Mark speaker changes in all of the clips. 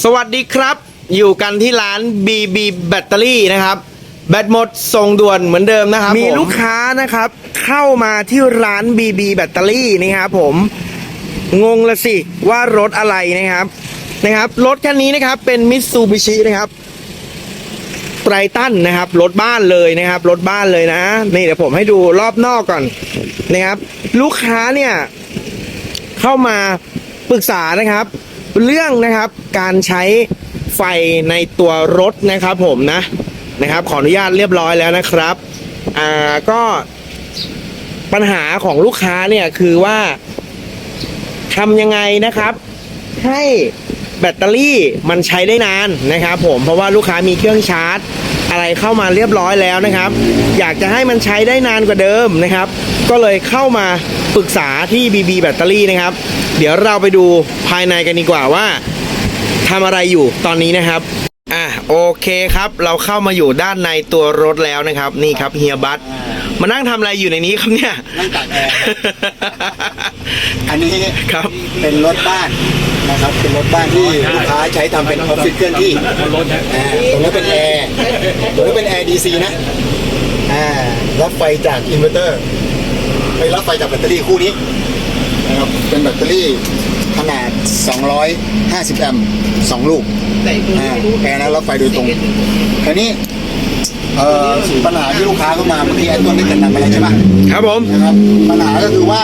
Speaker 1: สวัสดีครับ อยู่กันที่ร้าน BB แบตเตอรี่นะครับ แบตหมดส่งด่วนเหมือนเดิมนะครับมีลูกค้านะครับ เข้ามาที่ร้าน BB แบตเตอรี่นะครับผมงงละสิว่ารถอะไรนะครับนะครับ รถคันนี้นะครับเป็นมิตซูบิชินะครับไตรตันนะครับรถบ้านเลยนะครับรถบ้านเลยนะนี่เดี๋ยวผมให้ดูรอบนอกก่อนนะครับ ลูกค้าเนี่ย เข้ามาปรึกษานะครับ เรื่องนะครับการใช้ไฟในตัวรถนะครับผมนะนะครับขออนุญาตเรียบร้อยแล้วนะครับอ่าก็ปัญหาของลูกค้าเนี่ยคือว่าทำยังไงนะครับ ให้ แบตเตอรี่มันใช้ได้นานนะครับผมเพราะว่าลูกค้ามีเครื่องชาร์จ อะไรเข้ามาเรียบร้อยแล้วนะครับ อยากจะให้มันใช้ได้นานกว่าเดิมนะครับ ก็เลยเข้ามาปรึกษาที่ BB แบตเตอรี่นะครับ เดี๋ยวเราไปดูภายในกันดีกว่าว่าทำอะไรอยู่ตอนนี้นะครับอะโอเคครับ เราเข้ามาอยู่ด้านในตัวรถแล้วนะครับ นี่ครับเฮียบัต มานั่งทำอะไรอยู่ในนี้ครับเนี่ย
Speaker 2: นั่งตากแอร์ อันนี้
Speaker 1: ครับ
Speaker 2: เป็นรถบ้านนะครับ เป็นรถบ้านที่ลูกค้าใช้ทำเป็นออฟฟิศเคลื่อนที่อ่าตรงนี้เป็นแอร์ตรงนี้เป็นแอร์ดีซีนะอ่ารับไฟจากอินเวอร์เตอร์ ไปรับไฟจากแบตเตอรี่คู่นี้นะครับเป็นแบตเตอรี่ขนาด 250 แอมป์สองลูกอ่าแอร์นั้นรับไฟโดยตรงคราวนี้ เอ่อปัญหาที่ลูกค้าเข้ามาเมื่อกี้ไอ้ต้นได้เกิดนำไปแล้วใช่ไหม
Speaker 1: ครับผม
Speaker 2: นะครับปัญหาก็คือว่า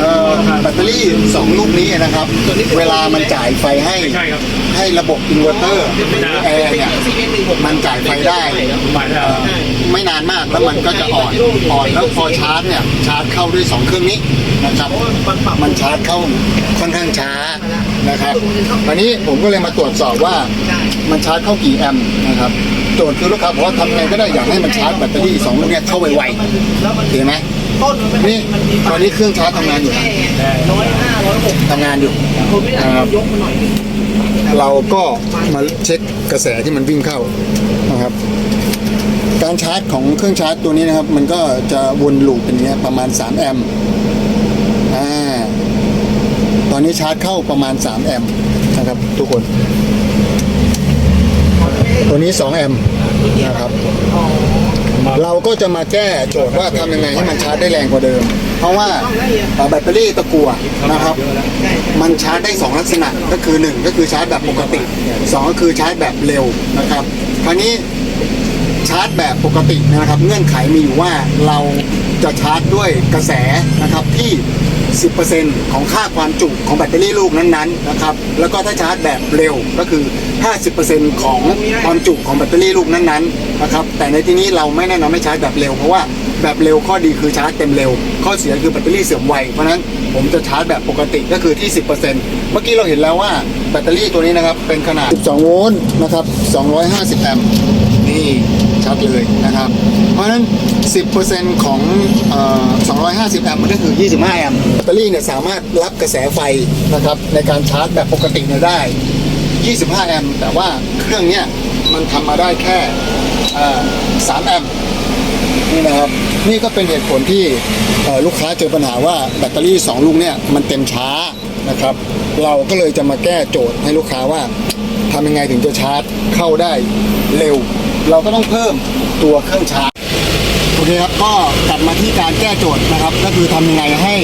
Speaker 2: เอ่อแบตเตอรี่สองลูกนี้นะครับ เวลามันจ่ายไฟให้ให้ระบบอินเวอร์เตอร์แอร์เนี่ยมันจ่ายไฟได้เอ่อไม่นานมากแล้วมันก็จะอ่อนอ่อนแล้วพอชาร์จเนี่ยชาร์จเข้าด้วยสองเครื่องนี้นะครับมันชาร์จเข้าค่อนข้างช้านะครับตอนนี้ผมก็เลยมาตรวจสอบว่ามันชาร์จเข้ากี่แอมป์นะครับ โจทย์คือลูกค้าบอกว่าทำไงก็ได้อยากให้มันชาร์จแบตเตอรี่สองลูกเนี้เข้าไวๆเห็นไหมนี่ตอนนี้เครื่องชาร์จทำงานอยู่นะทำงานอยู่นะครับเราก็มาเช็คกระแสที่มันวิ่งเข้านะครับ การชาร์จของเครื่องชาร์จตัวนี้นะครับ มันก็จะวนลูปเป็นอย่างเงี้ยประมาณ 3 แอมป์อ่าตอนนี้ชาร์จเข้าประมาณ 3 แอมป์นะครับทุกคน ตัวนี้ 2 แอมป์นะครับ เราก็จะมาแก้โจทย์ว่าทำยังไงให้มันชาร์จได้แรงกว่าเดิม เพราะว่าแบตเตอรี่ตะกั่วนะครับ มันชาร์จได้ 2 ลักษณะก็คือ 1 ก็คือชาร์จแบบปกติ 2 ก็คือชาร์จแบบเร็วนะครับคราวนี้ชาร์จแบบปกตินะครับ เงื่อนไขมีอยู่ว่าเราจะชาร์จด้วยกระแสนะครับที่ 10%ของค่าความจุของแบตเตอรี่ลูกนั้นๆนะครับแล้วก็ถ้าชาร์จแบบเร็วก็คือ 50%ของความจุของแบตเตอรี่ลูกนั้นๆนะครับแต่ในที่นี้เราไม่แนะนำให้ชาร์จแบบเร็วเพราะว่าแบบเร็วข้อดีคือชาร์จเต็มเร็ว ข้อเสียคือแบตเตอรี่เสื่อมไว เพราะฉะนั้นผมจะชาร์จแบบปกติก็คือที่ 10%เมื่อกี้เราเห็นแล้วว่าแบตเตอรี่ตัวนี้นะครับ เป็นขนาด 12 โวลต์นะครับ 250 แอมป์นี่ชัดเลยนะครับ เพราะฉะนั้น 10%ของเออ250 แอมป์มันก็คือ 25 แอมป์แบตเตอรี่เนี่ยสามารถรับกระแสไฟนะครับในการชาร์จแบบปกติเนี่ยได้ 25 แอมป์แต่ว่าเครื่องเนี้ยมันทำมาได้แค่เอ่อ3แอมป์นี่นะครับนี่ก็เป็นเหตุผลที่เอ่อลูกค้าเจอปัญหาว่าแบตเตอรี่ 2 ลูกเนี่ยมันเต็มช้านะครับ เราก็เลยจะมาแก้โจทย์ให้ลูกค้าว่าทำยังไงถึงจะชาร์จเข้าได้เร็ว เราก็ต้องเพิ่มตัวเครื่องชาร์จ เคครับก็กลับมาที่การแก้โจทย์นะครับ ก็คือทำยังไงให้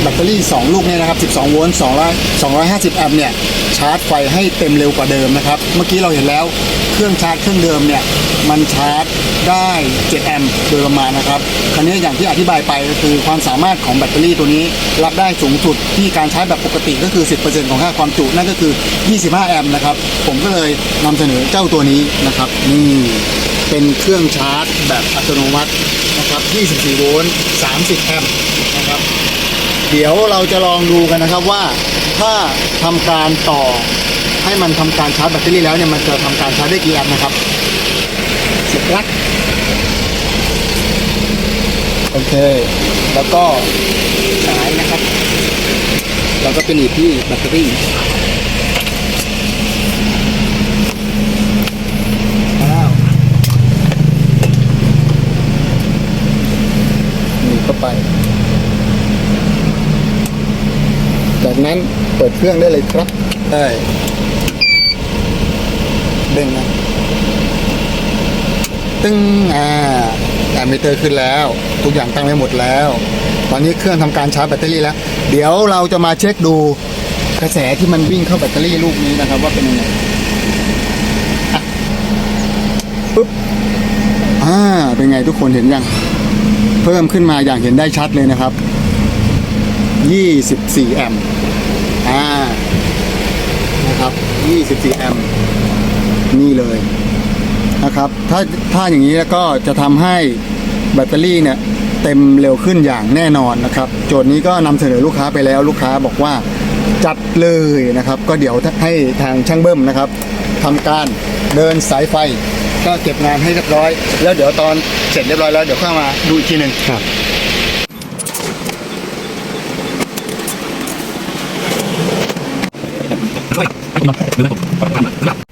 Speaker 2: แบตเตอรี่ 2 ลูกเนี่ยนะครับ 12 โวลต์200 250 แอมป์เนี่ยชาร์จไฟให้เต็มเร็วกว่าเดิมนะครับ เมื่อกี้เราเห็นแล้วเครื่องชาร์จเครื่องเดิมเนี่ยมันชาร์จได้ 7 แอมป์โดยประมาณนะครับคราวนี้อย่างที่อธิบายไปก็คือความสามารถของแบตเตอรี่ตัวนี้รับได้สูงสุดที่การชาร์จแบบปกติก็คือ 10%ของค่าความจุนั่นก็คือ 25 แอมป์นะครับ ผมก็เลยนำเสนอเจ้าตัวนี้นะครับนี่เป็นเครื่องชาร์จแบบอัตโนมัตินะครับ 24 โวลต์ 30 แอมป์นะครับ เดี๋ยวเราจะลองดูกันนะครับว่าถ้าทำการต่อให้มันทำการชาร์จแบตเตอรี่แล้วเนี่ยมันจะทำการชาร์จได้กี่แอมป์นะครับเสียบปลั๊กโอเค แล้วก็สายนะครับ เราก็เป็นอีกที่แบตเตอรี่อ้าวหนี เข้าไป จากนั้นเปิดเครื่องได้เลยครับ ได้เด้งนะตึ้งอ่าแอมมิเตอร์ขึ้นแล้ว ทุกอย่างตั้งไว้หมดแล้ว ตอนนี้เครื่องทำการชาร์จแบตเตอรี่แล้ว เดี๋ยวเราจะมาเช็คดูกระแสที่มันวิ่งเข้าแบตเตอรี่ลูกนี้นะครับ ว่าเป็นยังไงปึ๊บอ่าเป็นไงทุกคนเห็นยัง เพิ่มขึ้นมาอย่างเห็นได้ชัดเลยนะครับ 24 แอมป์อ่านะครับ 24 แอมป์นี่เลยนะครับ ถ้าถ้าอย่างนี้แล้วก็จะทำให้แบตเตอรี่เนี่ยเต็มเร็วขึ้นอย่างแน่นอนนะครับ โจทย์นี้ก็นำเสนอลูกค้าไปแล้วลูกค้าบอกว่าจัดเลยนะครับ ก็เดี๋ยวให้ทางช่างเบิ้มนะครับทำการเดินสายไฟ ก็เก็บงานให้เรียบร้อย แล้วเดี๋ยวตอนเสร็จเรียบร้อยแล้วเดี๋ยวเข้ามาดูอีกทีหนึ่ง
Speaker 1: ครับ
Speaker 3: ด้วย